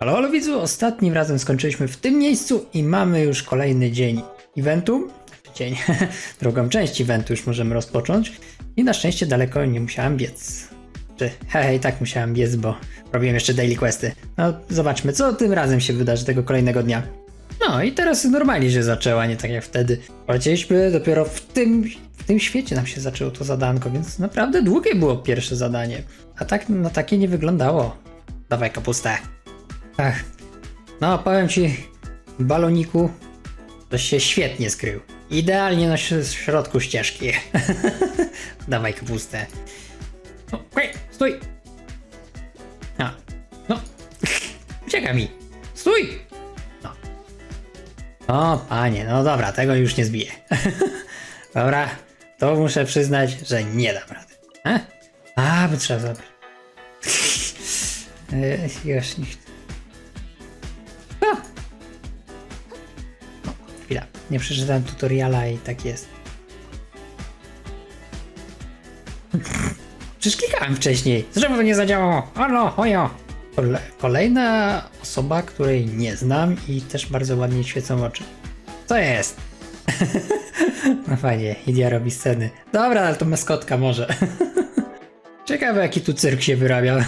Halo, halo widzu, ostatnim razem skończyliśmy w tym miejscu i mamy już kolejny dzień eventu. Dzień, drugą część eventu już możemy rozpocząć. I na szczęście daleko nie musiałem biec. Czy, hej, tak musiałem biec, bo robiłem jeszcze daily questy. No, zobaczmy, co tym razem się wydarzy tego kolejnego dnia. No i teraz normalnie się zaczęła, nie tak jak wtedy. Polecieliśmy dopiero w tym, w tym świecie nam się zaczęło to zadanko, więc naprawdę długie było pierwsze zadanie. A tak na takie nie wyglądało. Dawaj kapustę. Ach. No, powiem ci, baloniku, to się świetnie skrył. Idealnie na środku ścieżki. Dawaj kapustę. No, okej, stój! A, no, ucieka mi. Stój! No. O, panie, no dobra, tego już nie zbiję. dobra, to muszę przyznać, że nie dam rady. A, A by trzeba zabrać. E, Już nie. Chwila, nie przeczytałem tutoriala i tak jest. Przecież klikałem wcześniej. Czemu to nie zadziałało? Ano, ojo. Kole- kolejna osoba, której nie znam i też bardzo ładnie świecą oczy. Co jest? no fajnie, Idia robi sceny. Dobra, ale to maskotka może. Ciekawe jaki tu cyrk się wyrabia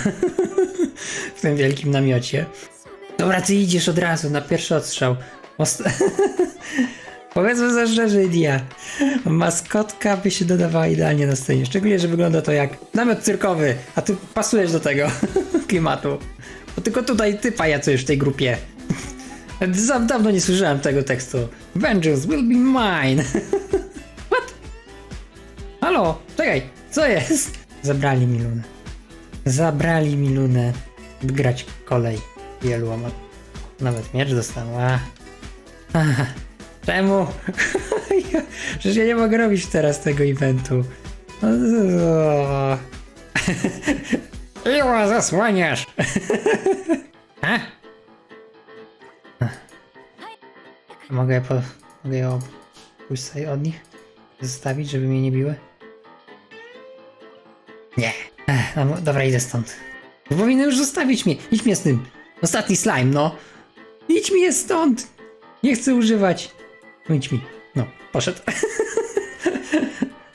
w tym wielkim namiocie. Dobra, ty idziesz od razu na pierwszy odstrzał. Powiedzmy za szczerze, Idia. Maskotka by się dodawała idealnie na scenie. Szczególnie, że wygląda to jak namiot cyrkowy, a ty pasujesz do tego klimatu. Bo tylko tutaj ty pajacujesz w tej grupie. Za dawno nie słyszałem tego tekstu. Vengeance will be mine. What? Halo, czekaj, co jest? Zabrali mi lunę. Zabrali mi lunę, grać kolej wielu, nawet miecz dostała. Czemu? Przecież ja nie mogę robić teraz tego eventu. O. Iła zasłaniasz! A? Mogę, po, mogę ją pójść sobie od nich? Zostawić, żeby mnie nie biły? Nie. Ech, no, dobra, idę stąd. Powinny już zostawić mnie. Idź mnie z tym. Ostatni slime, no. Idź mi je stąd. Nie chcę używać. No idź mi. No, poszedł.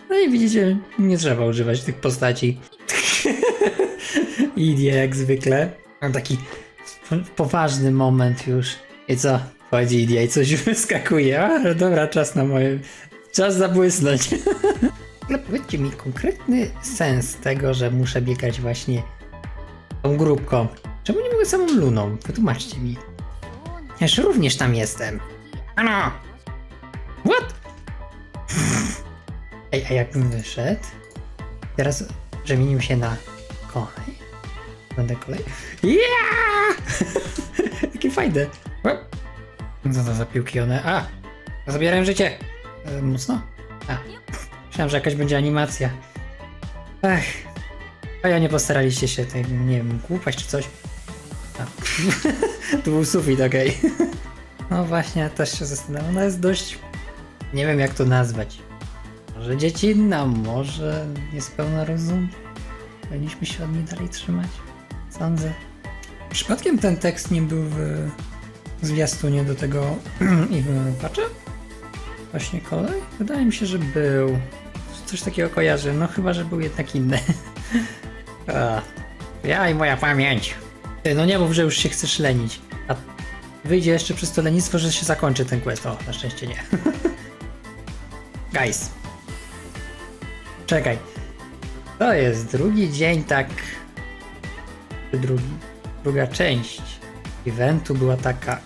No i widzicie, nie trzeba używać tych postaci. Idzie jak zwykle. Mam taki po- poważny moment już. I co? Chodzi Idia i coś wyskakuje. A, dobra, czas na moje... Czas zabłysnąć. Ale powiedzcie mi konkretny sens tego, że muszę biegać właśnie tą grupką. Czemu nie mogę samą luną? Wytłumaczcie mi. Już również tam jestem. Ano! What? Ej, a jakbym wyszedł? Teraz przemienił się na kolej? Będę kolej? Yeah! Jakie fajne. Co to za piłki one? A! Zabierają życie! E, mocno? A. Myślałem, że jakaś będzie animacja. Ech. A ja nie postaraliście się tej, nie wiem, głupać czy coś. To był sufit, okej. No właśnie, też się zastanawiam. Ona jest dość. Nie wiem jak to nazwać. Może dziecinna, może niespełna rozum. Powinniśmy się od niej dalej trzymać. Sądzę. Przypadkiem ten tekst nie był w zwiastunie do tego i w patcha? Właśnie kolej? Wydaje mi się, że był. Coś takiego kojarzę, no chyba, że był jednak inny. A, ja i moja pamięć. No nie mów, że już się chcesz lenić. A wyjdzie jeszcze przez to lenistwo, że się zakończy ten quest. O, na szczęście nie. Guys. Czekaj. To jest drugi dzień, tak. Drugi? Druga część eventu była taka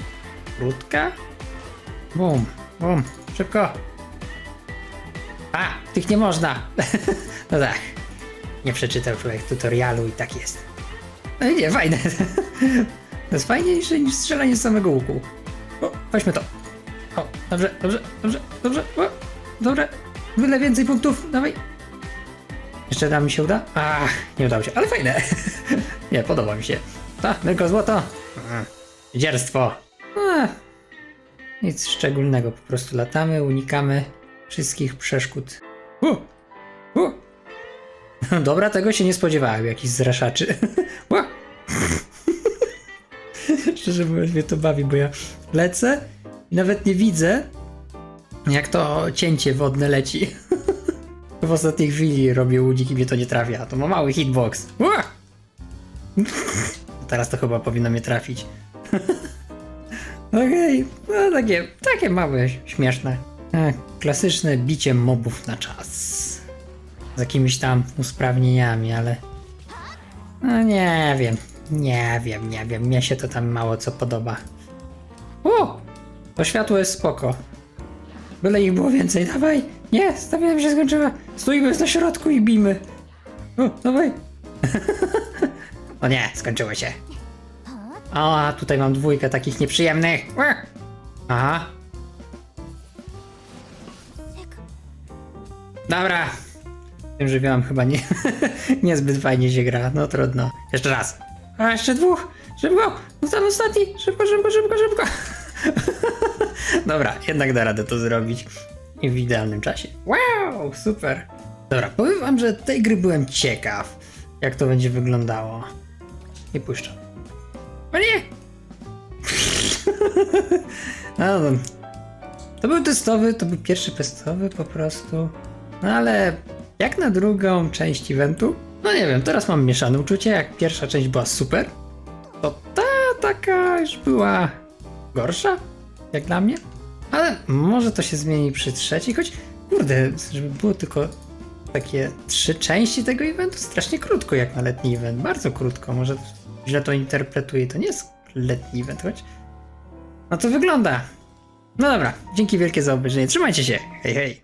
krótka. Bum, bum, szybko. A, tych nie można. no tak. Nie przeczytał człowiek tutorialu i tak jest. No nie, fajne. To jest fajniejsze niż strzelanie z samego łuku. O, weźmy to. O, dobrze, dobrze, dobrze, dobrze. O, dobra, wyle więcej punktów, dawaj. Jeszcze da mi się uda? Ach, nie udało się, ale fajne. nie, podoba mi się. A, tylko złoto. Dzierstwo. Nic szczególnego, po prostu latamy, unikamy wszystkich przeszkód. U, u. Dobra, tego się nie spodziewałem, jakiś zraszaczy. Szczerze mówiąc, mnie to bawi, bo ja lecę i nawet nie widzę, jak to cięcie wodne leci. W ostatniej chwili robię łudzik i mnie to nie trafia. To ma mały hitbox. Teraz to chyba powinno mnie trafić. Okej, no takie, takie małe, śmieszne. E, klasyczne bicie mobów na czas. Z jakimiś tam usprawnieniami, ale... No nie wiem, nie wiem, nie wiem, mnie się to tam mało co podoba. O! To światło jest spoko. Byle ich było więcej, dawaj! Nie, stawiam się skończyła. Stójmy na środku i bijmy. O, dawaj. o nie, skończyło się. O, a tutaj mam dwójkę takich nieprzyjemnych. Aha. Dobra. Tym żywiołem chyba nie, niezbyt fajnie się gra. No trudno. Jeszcze raz. A, jeszcze dwóch. Szybko. No ten ostatni. Szybko, szybko, szybko, szybko. Dobra, jednak da radę to zrobić. I w idealnym czasie. Wow, super. Dobra, powiem wam, że tej gry byłem ciekaw, jak to będzie wyglądało. I puszczam. O nie! no, no. To był testowy, to był pierwszy testowy po prostu. No ale jak na drugą część eventu? No nie wiem, teraz mam mieszane uczucie. Jak pierwsza część była super, to ta taka już była gorsza, jak dla mnie. Ale może to się zmieni przy trzeciej, choć kurde, żeby było tylko takie trzy części tego eventu, strasznie krótko jak na letni event, bardzo krótko, może źle to interpretuję, to nie jest letni event, choć no to wygląda. No dobra, dzięki wielkie za obejrzenie, trzymajcie się, hej hej.